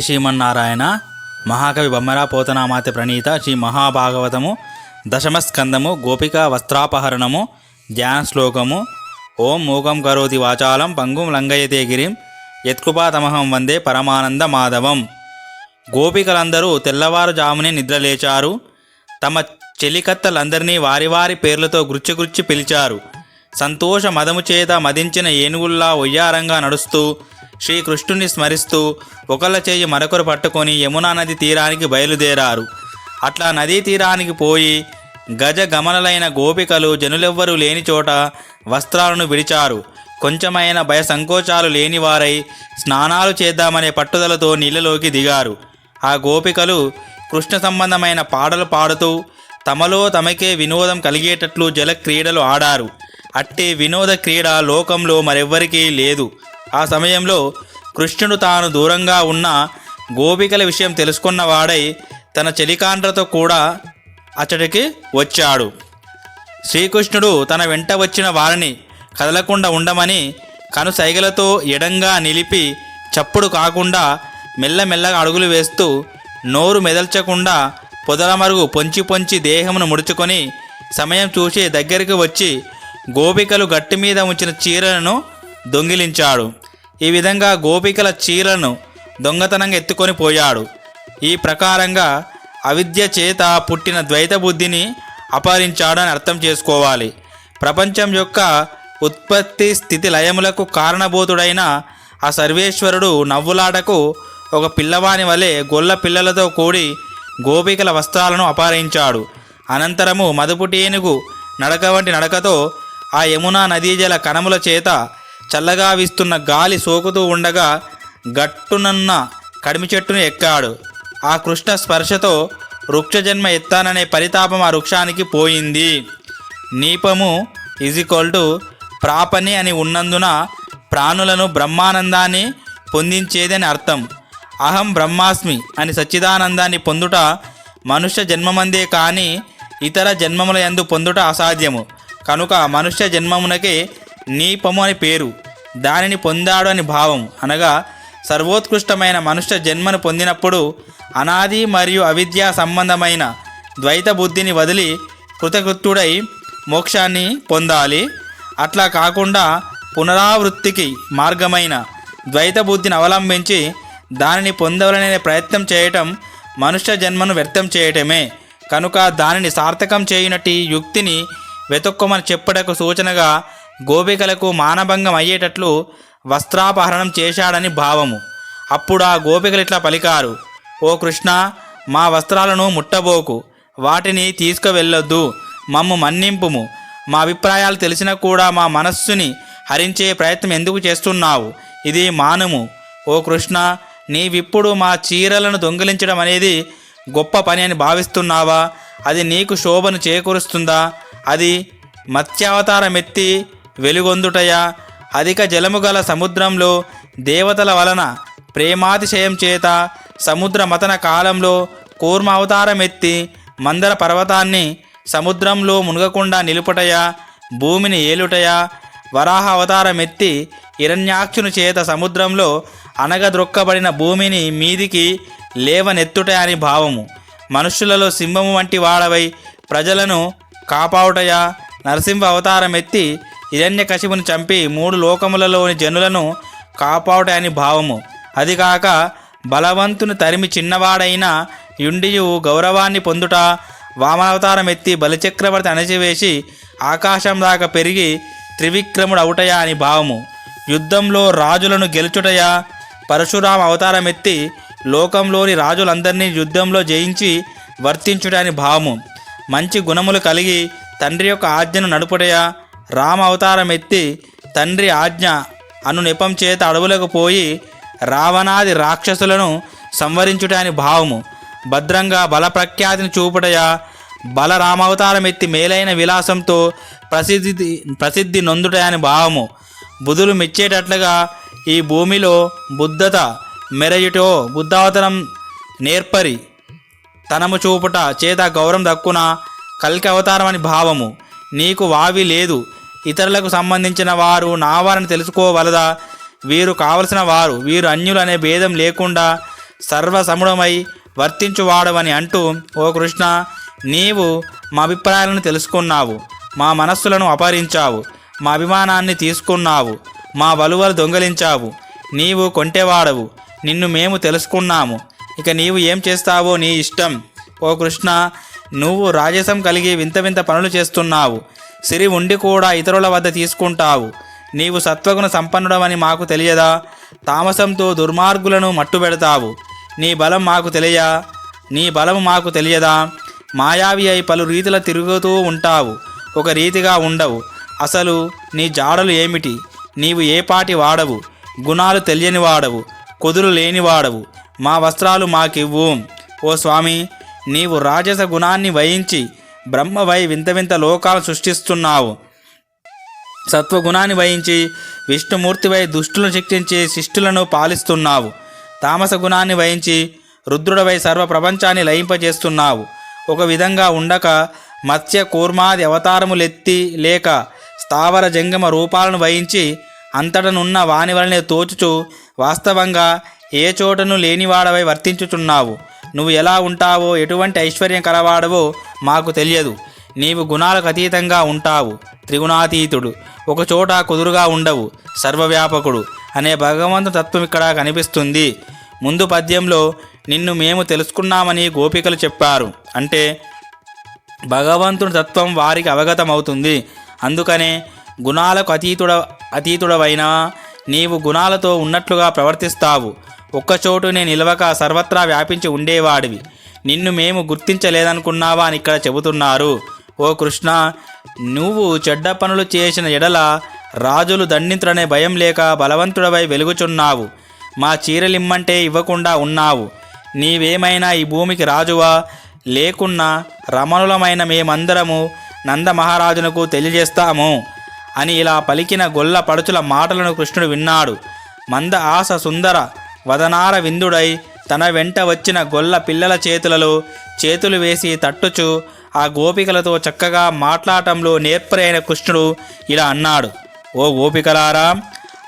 శ్రీమన్నారాయణ? మహాకవి బొమ్మరా పోతనామాత ప్రణీత శ్రీ మహాభాగవతము దశమస్కందము గోపికా వస్త్రాపహరణము ధ్యాన శ్లోకము ఓం మూకం కరోతి వాచాలం పంగుం లంగయతే గిరిం యత్కృపాతమహం వందే పరమానంద మాధవం. గోపికలందరూ తెల్లవారుజామునే నిద్రలేచారు. తమ చెలికత్తలందరినీ వారి వారి పేర్లతో గుర్చిగుర్చి పిలిచారు. సంతోష మదము చేత మదించిన ఏనుగుల్లా ఒయ్యారంగా నడుస్తూ శ్రీకృష్ణుని స్మరిస్తూ ఒకళ్ళ చేయి మరొకరు పట్టుకొని యమునా నది తీరానికి బయలుదేరారు. అట్లా నదీ తీరానికి పోయి గజ గమనలైన గోపికలు జనులెవ్వరూ లేని చోట వస్త్రాలను విడిచారు. కొంచెమైన భయ సంకోచాలు లేనివారై స్నానాలు చేద్దామనే పట్టుదలతో నీళ్ళలోకి దిగారు. ఆ గోపికలు కృష్ణ సంబంధమైన పాటలు పాడుతూ తమలో తమకే వినోదం కలిగేటట్లు జల క్రీడలు ఆడారు. అట్టి వినోద క్రీడ లోకంలో మరెవ్వరికీ లేదు. ఆ సమయంలో కృష్ణుడు తాను దూరంగా ఉన్న గోపికల విషయం తెలుసుకున్నవాడై తన చెలికాండ్రతో కూడా అతడికి వచ్చాడు. శ్రీకృష్ణుడు తన వెంట వచ్చిన వారిని కదలకుండా ఉండమని కనుసైగలతో ఎడంగా నిలిపి చప్పుడు కాకుండా మెల్లమెల్లగా అడుగులు వేస్తూ నోరు మెదల్చకుండా పొదలమరుగు పొంచి పొంచి దేహమును ముడుచుకొని సమయం చూసి దగ్గరికి వచ్చి గోపికలు గట్టి మీద ఉంచిన చీరలను దొంగిలించాడు. ఈ విధంగా గోపికల చీరలను దొంగతనంగా ఎత్తుకొని పోయాడు. ఈ ప్రకారంగా అవిద్య చేత పుట్టిన ద్వైత బుద్ధిని అపహరించాడని అర్థం చేసుకోవాలి. ప్రపంచం యొక్క ఉత్పత్తి స్థితి లయములకు కారణభూతుడైన ఆ సర్వేశ్వరుడు నవ్వులాటకు ఒక పిల్లవాని వలె గొల్ల పిల్లలతో కూడి గోపికల వస్త్రాలను అపహరించాడు. అనంతరము మదుపుటేనుగు నడక వంటి నడకతో ఆ యమునా నదీ జల కణముల చేత చల్లగా వీస్తున్న గాలి సోకుతూ ఉండగా గట్టునున్న కడిమి చెట్టును ఎక్కాడు. ఆ కృష్ణ స్పర్శతో వృక్షజన్మ ఎత్తాననే పరితాపం ఆ వృక్షానికి పోయింది. నీపము ఈజ్ ఈక్వల్ టు ప్రాపని అని ఉన్నందున ప్రాణులను బ్రహ్మానందాన్ని పొందించేదని అర్థం. అహం బ్రహ్మాస్మి అని సచ్చిదానందాన్ని పొందుట మనుష్య జన్మమందే కానీ ఇతర జన్మముల యందు పొందుట అసాధ్యము. కనుక మనుష్య జన్మమునకే నీపము అని పేరు. దానిని పొందాడు అని భావం. అనగా సర్వోత్కృష్టమైన మనుష్య జన్మను పొందినప్పుడు అనాది మరియు అవిద్యా సంబంధమైన ద్వైత బుద్ధిని వదిలి కృతకృత్యుడై మోక్షాన్ని పొందాలి. అట్లా కాకుండా పునరావృత్తికి మార్గమైన ద్వైత బుద్ధిని అవలంబించి దానిని పొందవలనే ప్రయత్నం చేయటం మనుష్య జన్మను వ్యర్థం చేయటమే. కనుక దానిని సార్థకం చేయనట్టి యుక్తిని వెతుక్కోమని చెప్పటకు సూచనగా గోపికలకు మానభంగం అయ్యేటట్లు వస్త్రాపహరణం చేశాడని భావము. అప్పుడు ఆ గోపికలు ఇట్లా పలికారు ఓ కృష్ణ మా వస్త్రాలను ముట్టబోకు వాటిని తీసుకువెళ్ళొద్దు మమ్ము మన్నింపుము. మా అభిప్రాయాలు తెలిసినా కూడా మా మనస్సుని హరించే ప్రయత్నం ఎందుకు చేస్తున్నావు? ఇది మానుము. ఓ కృష్ణ నీవిప్పుడు మా చీరలను దొంగిలించడం అనేది గొప్ప పని అని భావిస్తున్నావా? అది నీకు శోభను చేకూరుస్తుందా? అది మత్స్యావతారమెత్తి వెలుగొందుటయా? అధిక జలము గల సముద్రంలో దేవతల వలన ప్రేమాతిశయం చేత సముద్ర మతన కాలంలో కూర్మ అవతారం ఎత్తి మందర పర్వతాన్ని సముద్రంలో మునగకుండా నిలుపుటయా? భూమిని ఏలుటయా? వరాహ అవతారం ఎత్తి హిరణ్యాక్షుని చేత సముద్రంలో అనగద్రొక్కబడిన భూమిని మీదికి లేవనెత్తుట అని భావము. మనుష్యులలో సింహము వంటి వాడవై ప్రజలను కాపాడుటయా? నరసింహ అవతారం ఎత్తి హిరణ్యకశిపుని చంపి మూడు లోకములలోని జనులను కాపాడుట అని భావము. అది కాక బలవంతుని తరిమి చిన్నవాడైన యుండియు గౌరవాన్ని పొందుట వామనవతారం ఎత్తి బలిచక్రవర్తి అణచివేసి ఆకాశం దాకా పెరిగి త్రివిక్రముడు అవుటయా అని భావము. యుద్ధంలో రాజులను గెలుచుటయా పరశురామ అవతారం ఎత్తి లోకంలోని రాజులందరినీ యుద్ధంలో జయించి వర్తించుట అని భావము. మంచి గుణములు కలిగి తండ్రి యొక్క ఆజ్ఞను నడుపుటయా రామ అవతారం ఎత్తి తండ్రి ఆజ్ఞ అను నెపం చేత అడవులకు పోయి రావణాది రాక్షసులను సంవరించుట అని భావము. భద్రంగా బలప్రఖ్యాతిని చూపుటయా బలరామావతారం ఎత్తి మేలైన విలాసంతో ప్రసిద్ధి ప్రసిద్ధి నొందుట అని భావము. బుధులు మెచ్చేటట్లుగా ఈ భూమిలో బుద్ధత మెరయుటో బుద్ధావతారం నేర్పరి. తనము చూపుట చేత గౌరవం దక్కున కల్కి అవతారం అని భావము. నీకు వావి లేదు. ఇతరులకు సంబంధించిన వారు నావారని తెలుసుకోవలదా? వీరు కావలసిన వారు వీరు అన్యులు అనే భేదం లేకుండా సర్వసముడమై వర్తించువాడవని అంటూ ఓ కృష్ణ నీవు మా అభిప్రాయాలను తెలుసుకున్నావు మా మనస్సులను అపహరించావు మా అభిమానాన్ని తీసుకున్నావు మా వలువలు దొంగలించావు నీవు కొంటేవాడవు నిన్ను మేము తెలుసుకున్నాము. ఇక నీవు ఏం చేస్తావో నీ ఇష్టం. ఓ కృష్ణ నువ్వు రాజసం కలిగి వింత వింత పనులు చేస్తున్నావు. సిరి ఉండి కూడా ఇతరుల వద్ద తీసుకుంటావు. నీవు సత్వగుణ సంపన్నుడవని మాకు తెలియదా? తామసంతో దుర్మార్గులను మట్టుబెడతావు నీ బలం మాకు తెలియా? నీ బలం మాకు తెలియదా? మాయావి అయి పలు రీతిలో తిరుగుతూ ఉంటావు. ఒక రీతిగా ఉండవు. అసలు నీ జాడలు ఏమిటి? నీవు ఏ పాటి వాడవు? గుణాలు తెలియని వాడవు కుదురు లేనివాడవు. మా వస్త్రాలు మాకివ్వు. ఓ స్వామి నీవు రాజస గుణాన్ని వహించి బ్రహ్మవై వింత వింత లోకాలు సృష్టిస్తున్నావు. సత్వగుణాన్ని వహించి విష్ణుమూర్తివై దుష్టులను శిక్షించి శిష్టులను పాలిస్తున్నావు. తామస గుణాన్ని వహించి రుద్రుడవై సర్వ ప్రపంచాన్ని లయింపజేస్తున్నావు. ఒక విధంగా ఉండక మత్స్య కూర్మాది అవతారములెత్తి లేక స్థావర జంగమ రూపాలను వహించి అంతటనున్న వాని వలనే తోచుచు వాస్తవంగా ఏ చోటను లేనివాడవై వర్తించుచున్నావు. నువ్వు ఎలా ఉంటావో ఎటువంటి ఐశ్వర్యం కలవాడవో మాకు తెలియదు. నీవు గుణాలకు అతీతంగా ఉంటావు. త్రిగుణాతీతుడు. ఒకచోట కుదురుగా ఉండవు. సర్వవ్యాపకుడు. అనే భగవంతు తత్వం ఇక్కడ కనిపిస్తుంది. ముందు పద్యంలో నిన్ను మేము తెలుసుకున్నామని గోపికలు చెప్పారు. అంటే భగవంతుని తత్వం వారికి అవగతమవుతుంది. అందుకనే గుణాలకు అతీతుడ అతీతుడవైనా నీవు గుణాలతో ఉన్నట్లుగా ప్రవర్తిస్తావు. ఒక్కచోటునే నిలవక సర్వత్రా వ్యాపించి ఉండేవాడివి. నిన్ను మేము గుర్తించలేదనుకున్నావా అని ఇక్కడ చెబుతున్నారు. ఓ కృష్ణ నువ్వు చెడ్డ పనులు చేసిన ఎడల రాజులు దండించుడనే భయం లేక బలవంతుడవై వెలుగుచున్నావు. మా చీరలిమ్మంటే ఇవ్వకుండా ఉన్నావు. నీవేమైనా ఈ భూమికి రాజువా? లేకున్నా రమణులమైన మేమందరము నందమహారాజునకు తెలియజేస్తాము అని ఇలా పలికిన గొల్ల పడుచుల మాటలను కృష్ణుడు విన్నాడు. మంద ఆశ సుందర వదనార విందుడై తన వెంట వచ్చిన గొల్ల పిల్లల చేతులలో చేతులు వేసి తట్టుచు ఆ గోపికలతో చక్కగా మాట్లాడటంలో నేర్పరైన కృష్ణుడు ఇలా అన్నాడు. ఓ గోపికలారా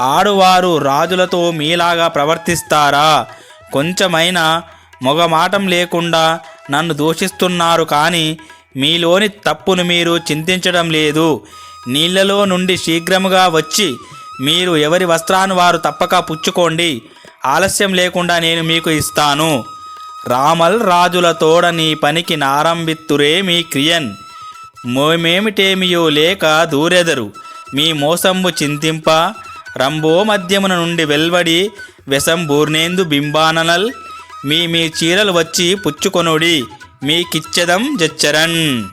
ఆడువారు రాజులతో మీలాగా ప్రవర్తిస్తారా? కొంచెమైనా మొగమాటం లేకుండా నన్ను దూషిస్తున్నారు కానీ మీలోని తప్పును మీరు చింతించడం లేదు. నీళ్ళలో నుండి శీఘ్రముగా వచ్చి మీరు ఎవరి వస్త్రాన్ని వారు తప్పక పుచ్చుకోండి. ఆలస్యం లేకుండా నేను మీకు ఇస్తాను. రామల్ రాజుల తోడ నీ పనికి నారంభిత్తురే మీ క్రియన్. మోమేమిటేమియో లేక దూరెదరు. మీ మోసంబు చింతింప. రంబో మధ్యమున నుండి వెల్వడి వెసంబూర్నేందు బింబాననల్ మీ మీ చీరలు వచ్చి పుచ్చుకొనుడి. మీకిచ్చెదం జచ్చరన్.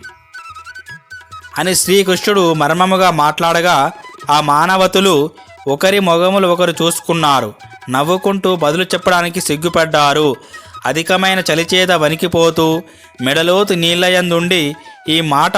అని శ్రీకృష్ణుడు మర్మముగా మాట్లాడగా ఆ మానవతులు ఒకరి మొగములు ఒకరు చూసుకున్నారు. నవ్వుకుంటూ బదులు చెప్పడానికి సిగ్గుపడ్డారు. అధికమైన చలిచేద వణికిపోతూ మెడలోతు నీళ్ళయందుండి ఈ మాట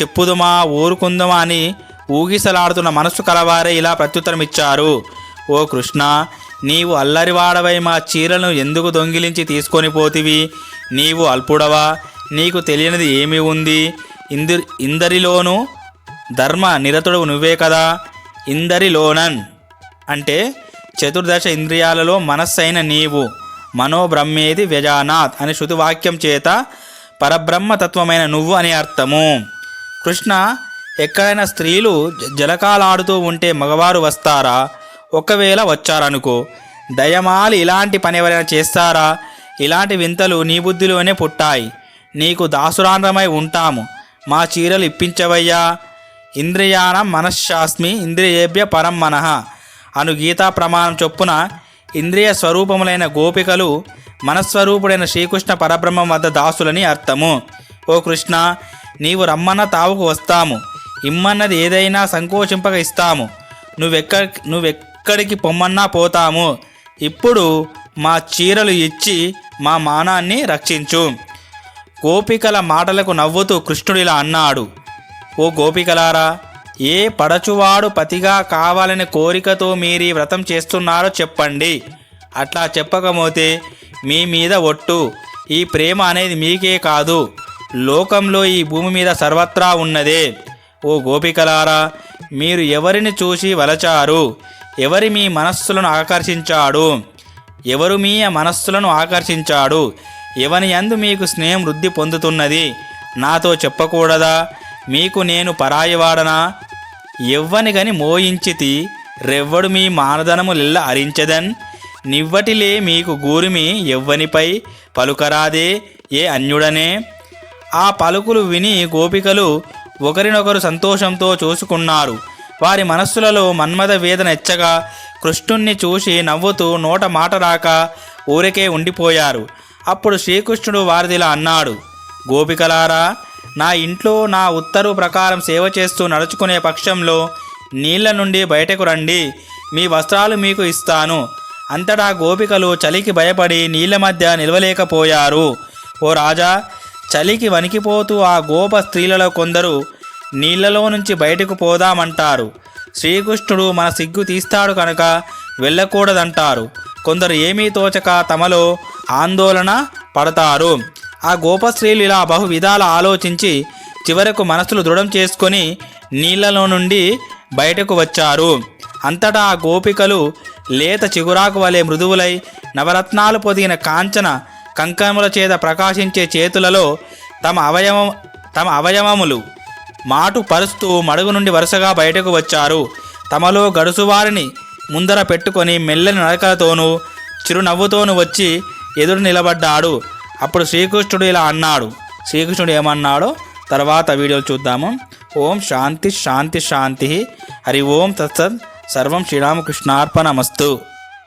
చెప్పుదుమా ఊరుకుందుమా అని ఊగిసలాడుతున్న మనస్సు కలవారే ఇలా ప్రత్యుత్తరమిచ్చారు. ఓ కృష్ణ నీవు అల్లరివాడవై మా చీరలను ఎందుకు దొంగిలించి తీసుకొని పోతివి? నీవు అల్పుడవా? నీకు తెలియనిది ఏమి ఉంది? ఇంది ఇందరిలోనూ ధర్మ నిరతుడు నువ్వే కదా? ఇందరిలోనన్ అంటే చతుర్దశ ఇంద్రియాలలో మనస్సైన నీవు మనోబ్రహ్మేది వ్యజానాత్ అని శృతివాక్యం చేత పరబ్రహ్మతత్వమైన నువ్వు అని అర్థము. కృష్ణ ఎక్కడైనా స్త్రీలు జలకాలాడుతూ ఉంటే మగవారు వస్తారా? ఒకవేళ వచ్చారనుకో దయమాలి ఇలాంటి పని ఎవరైనా చేస్తారా? ఇలాంటి వింతలు నీ బుద్ధిలోనే పుట్టాయి. నీకు దాసురాంధ్రమై ఉంటాము. మా చీరలు ఇప్పించవయ్యా. ఇంద్రియాణ మనశ్శాస్మి ఇంద్రియేభ్య పరం మనహ అను గీతా ప్రమాణం చొప్పున ఇంద్రియ స్వరూపములైన గోపికలు మనస్వరూపుడైన శ్రీకృష్ణ పరబ్రహ్మం వద్ద దాసులని అర్థము. ఓ కృష్ణ నీవు రమ్మన్న తావుకు వస్తాము. ఇమ్మన్నది ఏదైనా సంకోచింపక ఇస్తాము. నువ్వెక్క నువ్వెక్కడికి పొమ్మన్నా పోతాము. ఇప్పుడు మా చీరలు ఇచ్చి మా మానాన్ని రక్షించు. గోపికల మాటలకు నవ్వుతూ కృష్ణుడిలా అన్నాడు. ఓ గోపికలారా ఏ పడచువాడు పతిగా కావాలనే కోరికతో మీరు వ్రతం చేస్తున్నారో చెప్పండి. అట్లా చెప్పకపోతే మీ మీద ఒట్టు. ఈ ప్రేమ అనేది మీకే కాదు. లోకంలో ఈ భూమి మీద సర్వత్రా ఉన్నదే. ఓ గోపికలారా మీరు ఎవరిని చూసి వలచారు? ఎవరి మీ మనస్సులను ఆకర్షించాడు? ఎవరు మీ మనస్సులను ఆకర్షించాడు? ఎవని యందు మీకు స్నేహం వృద్ధి పొందుతున్నది? నాతో చెప్పకూడదా? మీకు నేను పరాయివాడనా? ఎవ్వని గని మోయించితి రెవ్వడు మీ మానదనములిల్ల అరించదన్. నివ్వటిలే మీకు గూరిమి ఎవ్వనిపై పలుకరాదే ఏ అన్యుడనే. ఆ పలుకులు విని గోపికలు ఒకరినొకరు సంతోషంతో చూసుకున్నారు. వారి మనస్సులలో మన్మథ వేదన ఎచ్చగా కృష్ణుణ్ణి చూసి నవ్వుతూ నోట మాట రాక ఊరికే ఉండిపోయారు. అప్పుడు శ్రీకృష్ణుడు వారిదిలా అన్నాడు గోపికలారా నా ఇంట్లో నా ఉత్తర్వు ప్రకారం సేవ చేస్తూ నడుచుకునే పక్షంలో నీళ్ళ నుండి బయటకు రండి. మీ వస్త్రాలు మీకు ఇస్తాను. అంతటా గోపికలు చలికి భయపడి నీళ్ళ మధ్య నిలవలేకపోయారు. ఓ రాజా చలికి వణికిపోతూ ఆ గోప స్త్రీలలో కొందరు నీళ్ళలో నుంచి బయటకు పోదామంటారు. శ్రీకృష్ణుడు మన సిగ్గు తీస్తాడు కనుక వెళ్ళకూడదంటారు. కొందరు ఏమీ తోచక తమలో ఆందోళన పడతారు. ఆ గోపశ్రీలు ఇలా బహువిధాల ఆలోచించి చివరకు మనసులు దృఢం చేసుకొని నీళ్ళలో నుండి బయటకు వచ్చారు. అంతటా ఆ గోపికలు లేత చిగురాకు వలె మృదువులై నవరత్నాలు పొదిగిన కాంచన కంకణముల చేత ప్రకాశించే చేతులలో తమ అవయవం తమ అవయవములు మాటు పరుస్తూ మడుగు నుండి వరుసగా బయటకు వచ్చారు. తమలో గడుసువారిని ముందర పెట్టుకొని మెల్లని నడకలతోనూ చిరునవ్వుతోనూ వచ్చి ఎదురు నిలబడ్డాడు. అప్పుడు శ్రీకృష్ణుడు ఇలా అన్నాడు. శ్రీకృష్ణుడు ఏమన్నాడో తర్వాత వీడియోలు చూద్దాము. ఓం శాంతి శాంతి శాంతి. హరి ఓం తత్సత్. సర్వం శ్రీరామకృష్ణార్పణమస్తు.